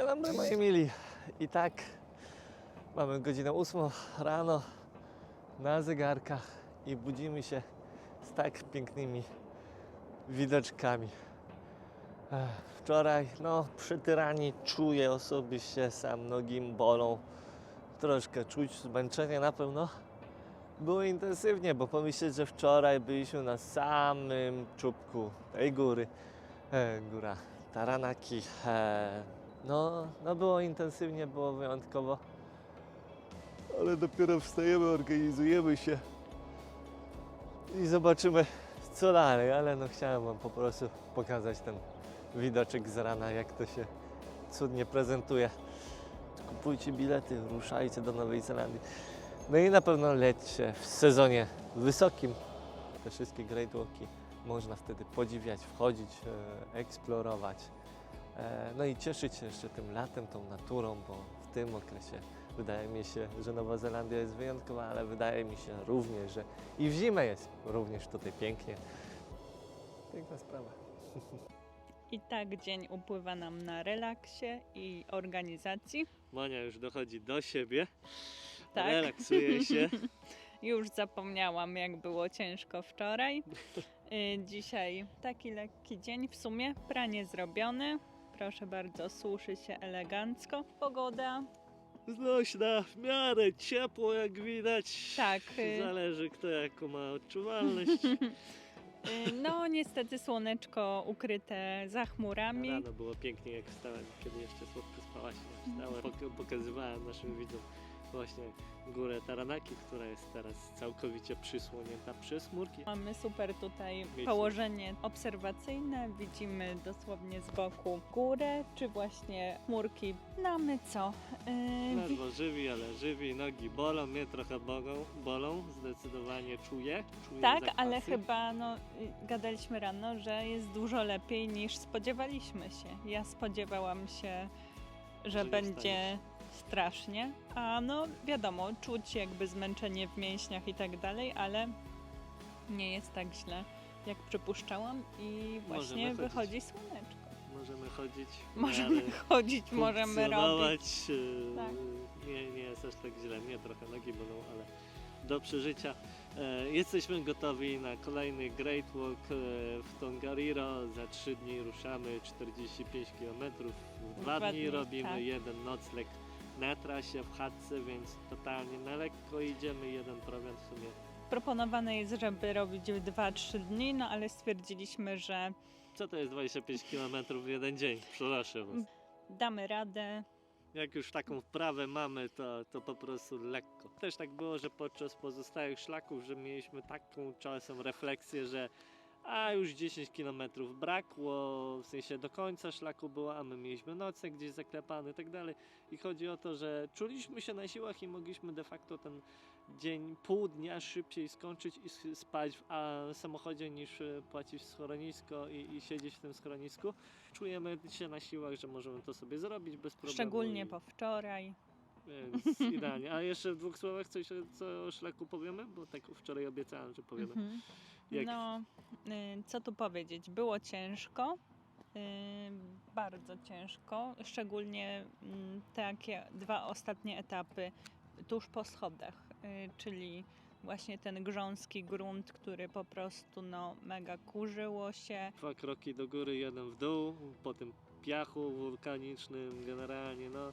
Dzień dobry moi mili. I tak mamy godzinę 8 rano na zegarkach i budzimy się z tak pięknymi widoczkami. Wczoraj, no, przytyrani czuję osobiście, sam nogi bolą. Troszkę czuć zmęczenie na pewno. Było intensywnie, bo pomyśleć, że wczoraj byliśmy na samym czubku tej góry. E, góra Taranaki. E, no, no było intensywnie, było wyjątkowo. Ale dopiero wstajemy, organizujemy się i zobaczymy co dalej, ale no chciałem Wam po prostu pokazać ten widoczek z rana, jak to się cudnie prezentuje. Kupujcie bilety, ruszajcie do Nowej Zelandii. No i na pewno lećcie w sezonie wysokim. Te wszystkie Great Walki można wtedy podziwiać, wchodzić, e, eksplorować. E, no i cieszyć się jeszcze tym latem, tą naturą, bo w tym okresie wydaje mi się, że Nowa Zelandia jest wyjątkowa, ale wydaje mi się również, że i w zimę jest również tutaj pięknie. Piękna sprawa. I tak dzień upływa nam na relaksie i organizacji. Monia już dochodzi do siebie, Tak. relaksuje się. Już zapomniałam, jak było ciężko wczoraj. Y, Dzisiaj taki lekki dzień w sumie, pranie zrobione. Proszę bardzo, suszy się elegancko. Pogoda, Znośna, w miarę ciepło jak widać. tak, y, Zależy kto jaką ma odczuwalność. y, no niestety słoneczko ukryte za chmurami. Rano było pięknie jak wstałem, kiedy jeszcze słodko spałaś. Wstałem, pok- pokazywałem naszym widzom właśnie górę Taranaki, która jest teraz całkowicie przysłonięta przez chmurki. Mamy super tutaj Miejsce. położenie obserwacyjne. Widzimy dosłownie z boku górę, czy właśnie chmurki. No a my co? Yy, Ledwo żywi, ale żywi, nogi bolą, mnie trochę bolą, bolą zdecydowanie czuję. czuję tak, zakwasy. ale chyba no, gadaliśmy rano, że jest dużo lepiej niż spodziewaliśmy się. Ja spodziewałam się, że, Że będzie strasznie, a no wiadomo, czuć jakby zmęczenie w mięśniach i tak dalej, ale nie jest tak źle, jak przypuszczałam i właśnie wychodzi słoneczko. Możemy chodzić, Możemy chodzić, możemy robić. e, Tak. Nie, nie jest aż tak źle, mnie trochę nogi bolą, ale do przeżycia. E, jesteśmy gotowi na kolejny Great Walk e, w Tongariro. Za 3 dni ruszamy 45 km. W dwa, Dwa dni, dni, robimy tak. jeden nocleg na trasie w chatce, więc totalnie na lekko idziemy. Jeden prowiant w sumie. Proponowane jest, żeby robić w 2-3 dni, no ale stwierdziliśmy, że Co to jest 25 km w jeden dzień? Przepraszam was. damy radę. Jak już taką wprawę mamy, to, to po prostu lekko. Też tak było, że podczas pozostałych szlaków, że mieliśmy taką czasem refleksję, że a już 10 km brakło, w sensie do końca szlaku było, a my mieliśmy nocek gdzieś zaklepany i tak dalej. I chodzi o to, że czuliśmy się na siłach i mogliśmy de facto ten dzień, pół dnia szybciej skończyć i spać w samochodzie niż e, płacić w schronisko i, i siedzieć w tym schronisku. Czujemy się na siłach, że możemy to sobie zrobić bez problemu. Szczególnie po wczoraj. więc idealnie. A jeszcze w dwóch słowach coś co o szlaku powiemy, bo tak wczoraj obiecałem, że powiemy. Mhm. Jak- No, y, co tu powiedzieć? Było ciężko. y, Bardzo ciężko, szczególnie mm, takie dwa ostatnie etapy tuż po schodach, y, czyli właśnie ten grząski grunt, który po prostu no, mega kurzyło się. Dwa kroki do góry, jeden w dół, po tym piachu wulkanicznym generalnie, no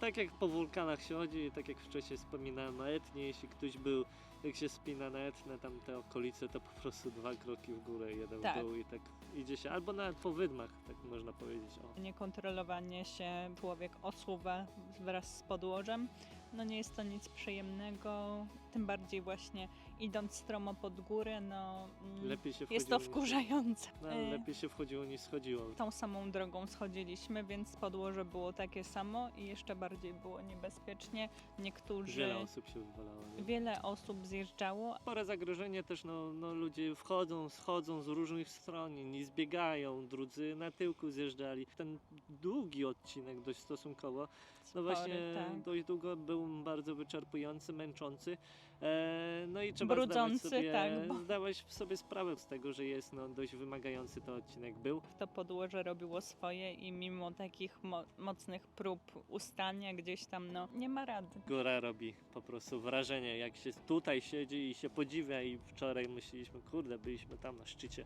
tak jak po wulkanach się chodzi, tak jak wcześniej wspominałem na Etnie, jeśli ktoś był, jak się spina na Etnę, tam te okolice, to po prostu dwa kroki w górę, jeden Tak. w dół i tak idzie się, albo nawet po wydmach, tak można powiedzieć. O. Niekontrolowanie się człowiek osuwa wraz z podłożem. No nie jest to nic przyjemnego, tym bardziej właśnie idąc stromo pod górę, no mm, Lepiej się jest to wkurzające. No, Y, lepiej się wchodziło niż schodziło. Tą samą drogą schodziliśmy, więc podłoże było takie samo i jeszcze bardziej było niebezpiecznie. Niektórzy, Wiele osób się wywalało. nie? wiele osób zjeżdżało. Spore zagrożenie też, no, no ludzie wchodzą, schodzą z różnych stron, inni zbiegają, drudzy na tyłku zjeżdżali. Ten długi odcinek dość stosunkowo, no Spory, właśnie tak. dość długo był bardzo wyczerpujący, męczący, E, no i trzeba Brudzący, zdawać, sobie, tak, bo- zdawać sobie sprawę z tego, że jest no, dość wymagający to odcinek był. To podłoże robiło swoje i mimo takich mo- mocnych prób ustania gdzieś tam, no nie ma rady. Góra robi po prostu wrażenie, jak się tutaj siedzi i się podziwia i wczoraj myśleliśmy, kurde, byliśmy tam na szczycie.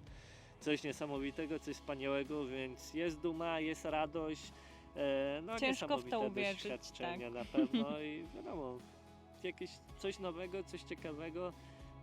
Coś niesamowitego, coś wspaniałego, więc jest duma, jest radość. E, no, Ciężko w to uwierzyć, tak. na pewno i wiadomo, jakieś coś nowego, coś ciekawego.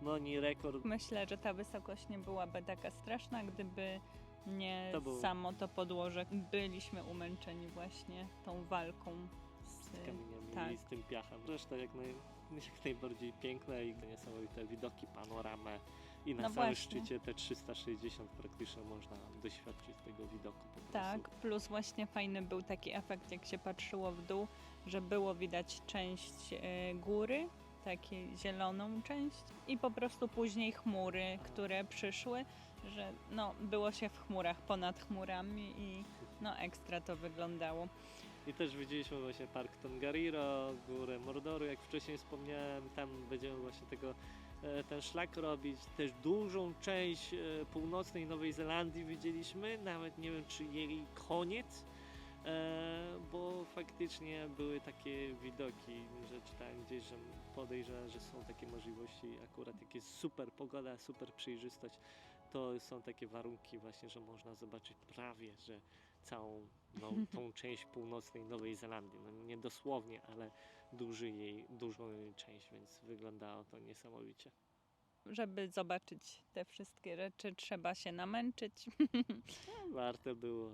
No nie rekord, Myślę, że ta wysokość nie byłaby taka straszna, gdyby nie To był- samo to podłoże. Byliśmy umęczeni właśnie tą walką z kamieniami tak. i z tym piachem. Zresztą jak, naj, jak najbardziej piękne i niesamowite widoki, panoramę i na No samym właśnie. szczycie te 360 praktycznie można doświadczyć tego widoku po prostu. Tak, plus właśnie fajny był taki efekt, jak się patrzyło w dół, że było widać część e, góry, takiej zieloną część i po prostu później chmury, które przyszły, że no, było się w chmurach, ponad chmurami i no ekstra to wyglądało. I też widzieliśmy właśnie Park Tongariro, Górę Mordoru, jak wcześniej wspomniałem, tam będziemy właśnie tego ten szlak robić. Też dużą część e, północnej Nowej Zelandii widzieliśmy, nawet nie wiem czy jej koniec, e, bo faktycznie były takie widoki, że czytałem gdzieś, że podejrzewam, że są takie możliwości, akurat jak jest super pogoda, super przejrzystość, to są takie warunki właśnie, że można zobaczyć prawie, że całą no, tą część północnej Nowej Zelandii. No, nie dosłownie, ale duży jej, dużą jej część, więc wyglądało to niesamowicie. Żeby zobaczyć te wszystkie rzeczy, trzeba się namęczyć. Warto było.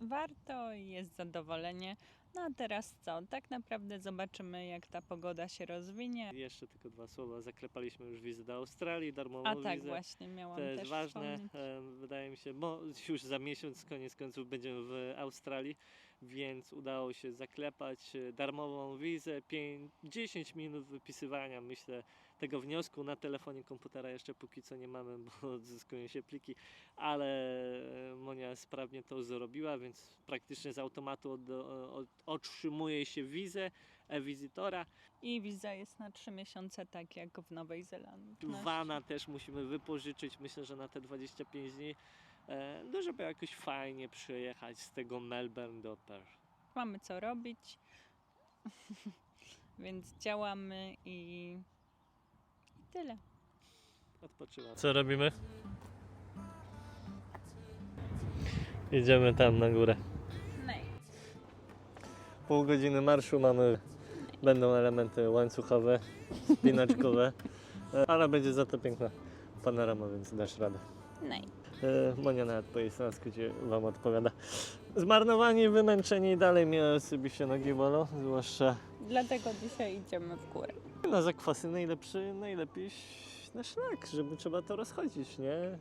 Warto i jest zadowolenie. No a teraz co? Tak naprawdę zobaczymy, jak ta pogoda się rozwinie. Jeszcze tylko dwa słowa. Zaklepaliśmy już wizę do Australii, darmową A tak, wizę. właśnie miałam To jest też ważne, wspomnieć. e, wydaje mi się, bo już za miesiąc koniec końców będziemy w Australii, więc udało się zaklepać e, darmową wizę, 5, 10 minut wypisywania, myślę, tego wniosku na telefonie komputera jeszcze póki co nie mamy, bo odzyskują się pliki, ale e, Monia sprawnie to zrobiła, więc praktycznie z automatu od, od, otrzymuje się wizę e-wizytora. I wiza jest na trzy miesiące, tak jak w Nowej Zelandii. Na Vana też musimy wypożyczyć, myślę, że na te 25 dni, no żeby jakoś fajnie przejechać z tego Melbourne do Perth. Mamy co robić, więc działamy i, i tyle. Odpoczywamy. Co robimy? Idziemy tam na górę. Nej. Pół godziny marszu mamy. Będą elementy łańcuchowe, spinaczkowe, e, ale będzie za to piękna panorama, więc dasz radę. Nej. E, Monia nawet po jej skrócie Wam odpowiada. Zmarnowani, wymęczeni, dalej mnie osobiście nogi bolą, zwłaszcza Dlatego dzisiaj idziemy w górę. na zakwasy najlepszy, najlepiej na szlak, żeby trzeba to rozchodzić, nie?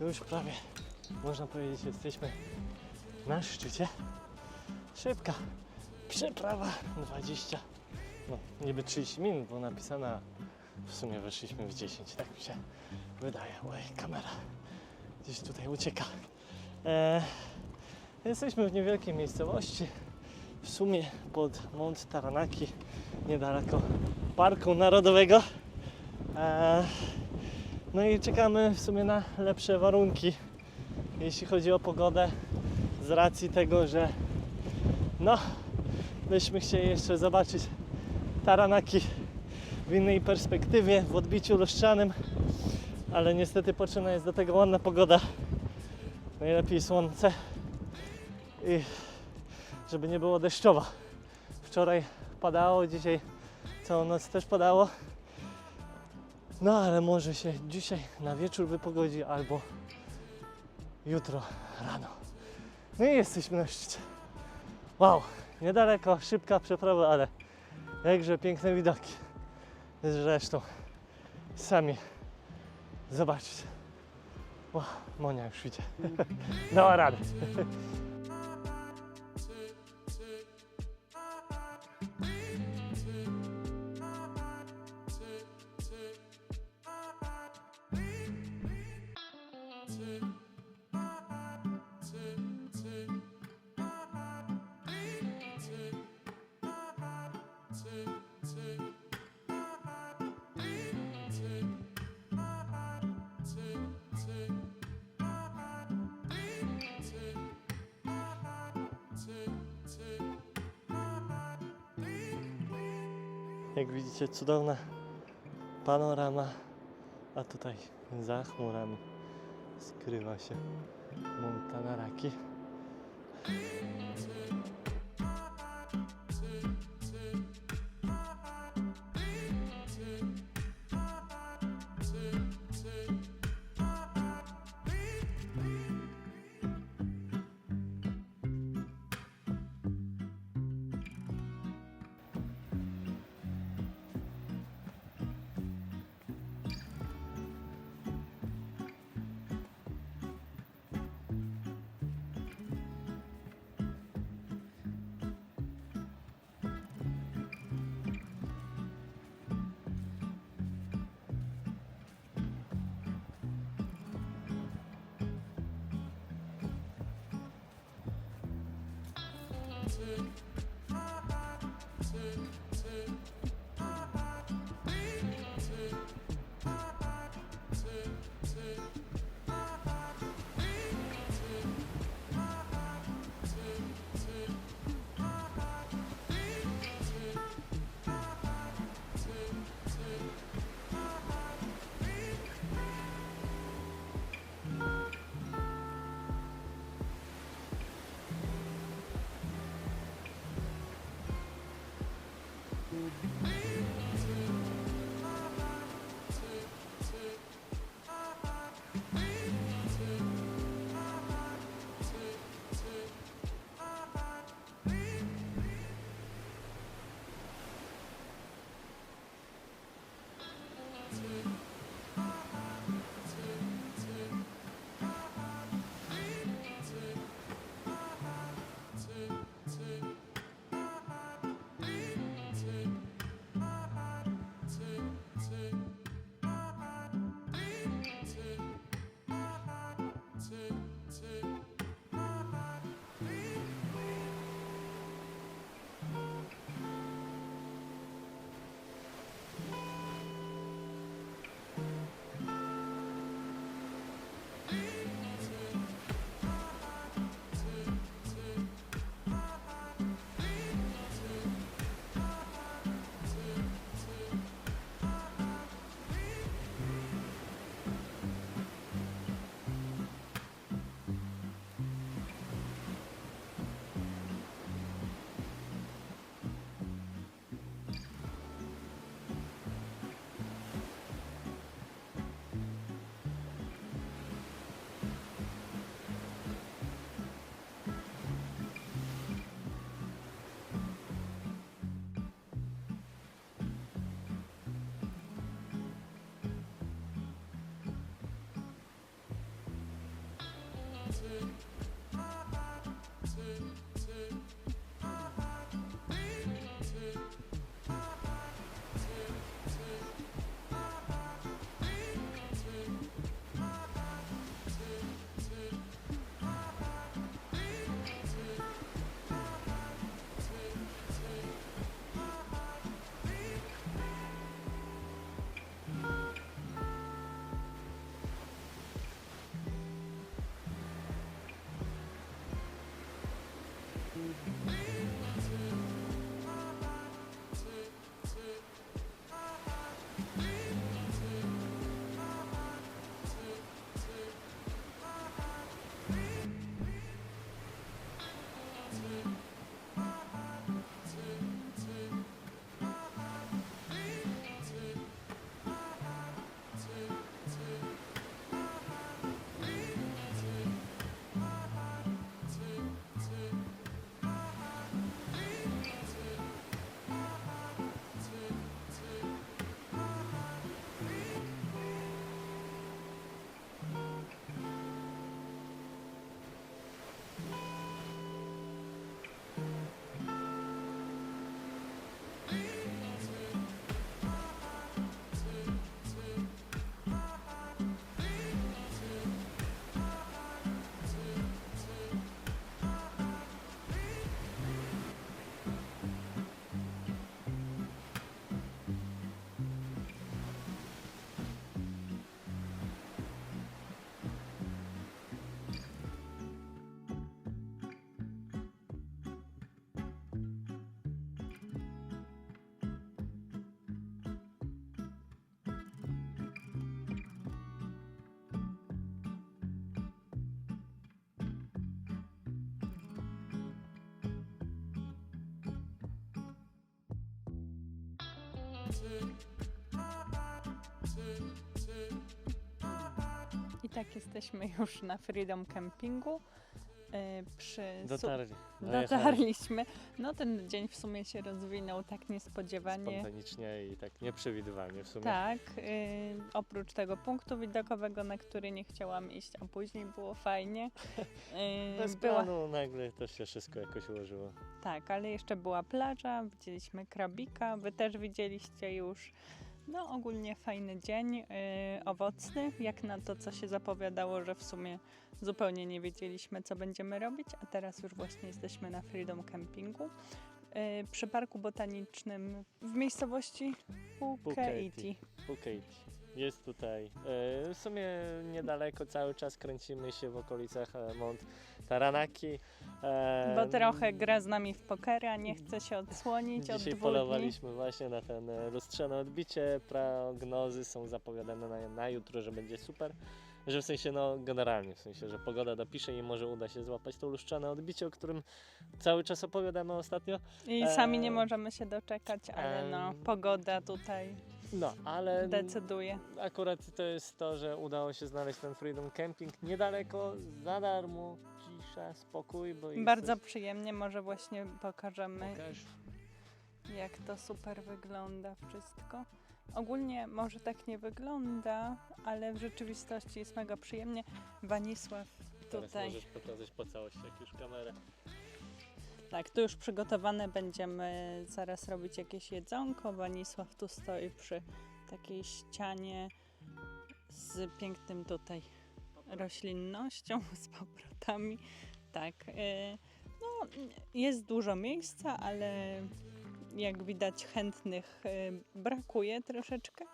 Już prawie, można powiedzieć, jesteśmy na szczycie. Szybka przeprawa, 20, no niby 30 minut, bo napisana, w sumie weszliśmy w 10, tak mi się wydaje. Oj, kamera gdzieś tutaj ucieka. E, Jesteśmy w niewielkiej miejscowości, w sumie pod Mount Taranaki, niedaleko Parku Narodowego. E, no i czekamy w sumie na lepsze warunki, jeśli chodzi o pogodę, z racji tego, że no, byśmy chcieli jeszcze zobaczyć Taranaki w innej perspektywie, w odbiciu lustrzanym, ale niestety potrzebna jest do tego ładna pogoda, najlepiej słońce i żeby nie było deszczowo. Wczoraj padało, dzisiaj całą noc też padało. No ale może się dzisiaj na wieczór wypogodzi albo jutro rano. No i jesteśmy na szczycie. Wow, niedaleko, szybka przeprawa, ale jakże piękne widoki. Zresztą sami zobaczcie. Wow, Monia już idzie. Dała radę. Jak widzicie, cudowna panorama, a tutaj za chmurami skrywa się Montanaraki. I tak jesteśmy już na Freedom Campingu. e, Przy Dotarli. Dotarliśmy. No ten dzień w sumie się rozwinął tak niespodziewanie. Spontanicznie i tak nieprzewidywalnie w sumie. Tak, y, oprócz tego punktu widokowego, na który nie chciałam iść, a później było fajnie. Y, Bez była, planu nagle to się wszystko jakoś ułożyło. Tak, ale jeszcze była plaża, widzieliśmy krabika, wy też widzieliście już. No ogólnie fajny dzień, y, owocny, jak na to, co się zapowiadało, że w sumie zupełnie nie wiedzieliśmy, co będziemy robić, a teraz już właśnie jesteśmy na Freedom Campingu. y, Przy parku botanicznym w miejscowości Pukeiti. Phuket. Jest tutaj. E, w sumie niedaleko cały czas kręcimy się w okolicach e, Mont Taranaki. E, Bo trochę gra z nami w pokera, nie chce się odsłonić od Dzisiaj dwóch dni. polowaliśmy właśnie na ten e, lustrzane odbicie. Prognozy są zapowiadane na, na jutro, że będzie super. Że w sensie, no generalnie, w sensie, że pogoda dopisze i może uda się złapać to lustrzane odbicie, o którym cały czas opowiadamy ostatnio. I sami nie możemy się doczekać, ale no, em, pogoda tutaj No, ale decyduje. akurat to jest to, że udało się znaleźć ten Freedom Camping niedaleko, za darmo, cisza, spokój, bo Bardzo przyjemnie, może właśnie pokażemy, Pokaż. jak to super wygląda wszystko. Ogólnie może tak nie wygląda, ale w rzeczywistości jest mega przyjemnie. Wanisław Teraz tutaj. możesz pokazać po całości, jak już kamerę. Tak, tu już przygotowane będziemy zaraz robić jakieś jedzonko. Wanisław tu stoi przy takiej ścianie z pięknym tutaj roślinnością, z paprotami. Tak, y, no jest dużo miejsca, ale jak widać chętnych y, brakuje troszeczkę.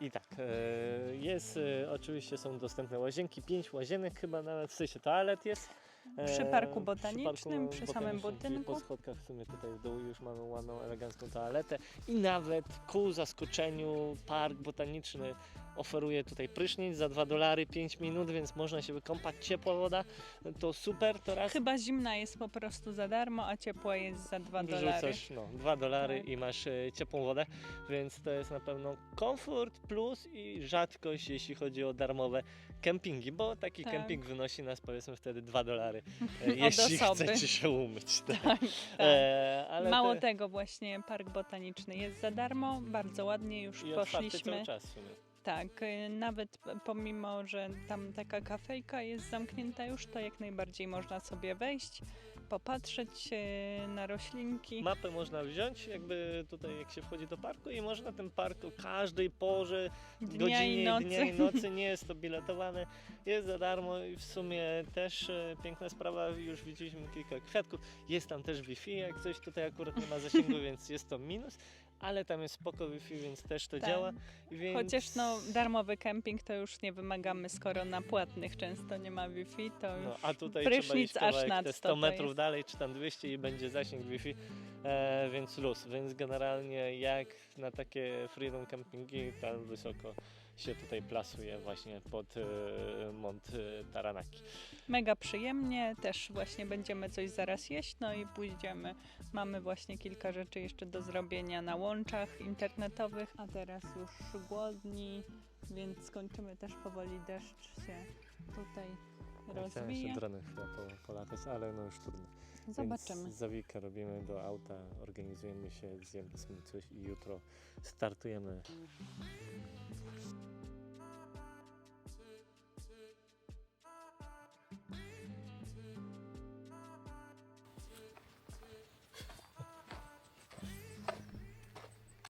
I tak, e, jest, oczywiście są dostępne łazienki, pięć łazienek chyba nawet, w sensie toalet jest. Przy parku botanicznym, przy samym botanicznym, czyli budynku. Po schodkach w sumie tutaj w dół już mamy ładną, elegancką toaletę i nawet ku zaskoczeniu park botaniczny oferuje tutaj prysznic za 2 dolary 5 minut, więc można się wykąpać, ciepła woda, to super, to raz. Chyba zimna jest po prostu za darmo, a ciepła jest za 2 dolary. Wrzucasz no, 2 dolary Tak. i masz e, ciepłą wodę, więc to jest na pewno komfort plus i rzadkość, jeśli chodzi o darmowe kempingi, bo taki Tak. kemping wynosi nas powiedzmy wtedy 2 dolary, e, jeśli osoby. chcecie się umyć. Tak. Tak, tak. E, Mało te, tego właśnie park botaniczny jest za darmo, bardzo ładnie już i poszliśmy. cały czas w sumie. Tak, y, nawet pomimo, że tam taka kafejka jest zamknięta już, to jak najbardziej można sobie wejść, popatrzeć y, na roślinki. Mapę można wziąć, jakby tutaj jak się wchodzi do parku i można ten park o każdej porze Dnia godzinie i nocy. dnia i nocy nie jest to biletowane, jest za darmo i w sumie też e, piękna sprawa, już widzieliśmy kilka kwiatków, jest tam też Wi-Fi, jak coś tutaj akurat nie ma zasięgu, więc jest to minus, ale tam jest spoko Wi-Fi, więc też to Tak. działa. Więc... Chociaż no, darmowy kemping to już nie wymagamy, skoro na płatnych często nie ma Wi-Fi, to No, a tutaj trzeba prysznic iść aż te 100 to metrów dalej, czy tam 200 i będzie zasięg Wi-Fi, e, więc luz. Więc generalnie jak na takie freedom campingi, tam wysoko się tutaj plasuje właśnie pod e, Mont e, Taranaki. Mega przyjemnie, też właśnie będziemy coś zaraz jeść, no i pójdziemy. Mamy właśnie kilka rzeczy jeszcze do zrobienia na łączach internetowych, a teraz już głodni, więc skończymy też powoli, deszcz się tutaj Chciałem jeszcze rozwija. dronem chwilę po, polatać, ale no już trudno. Zobaczymy. Więc robimy do auta, organizujemy się, zjemy coś i jutro startujemy.